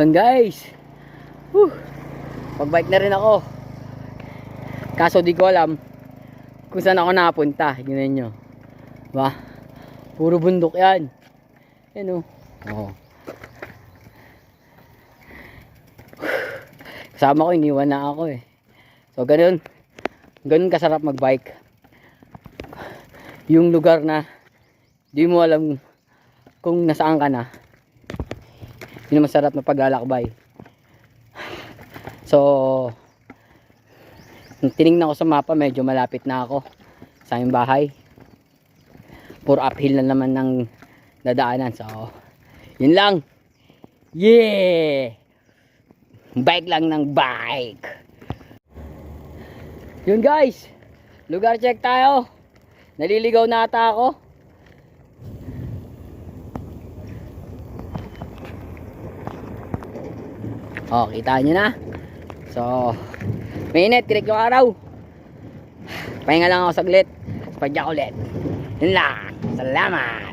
Yan guys. Whew. Pag-bike na rin ako. Kaso di ko alam kung saan ako napunta. Ganyan nyo. Ba? Puro bundok yan. Yan o. Oo. Kasama ko, iniwan na ako eh. So, ganun. Ganun kasarap mag-bike. Yung lugar na di mo alam kung nasaan ka na. Yun masarap na paglalakbay. So, nung tinignan ko sa mapa, medyo malapit na ako sa aming bahay. Puro uphill na naman ng dadaanan. So, yun lang. Yeah! Bike lang ng bike. Yun guys. Lugar check tayo. Naliligaw na ata ako. Oh, kita nyo na. So, mainit, kirik yung araw. Pahinga lang ako saglit. Padyak ulit. Yun lang. Salamat.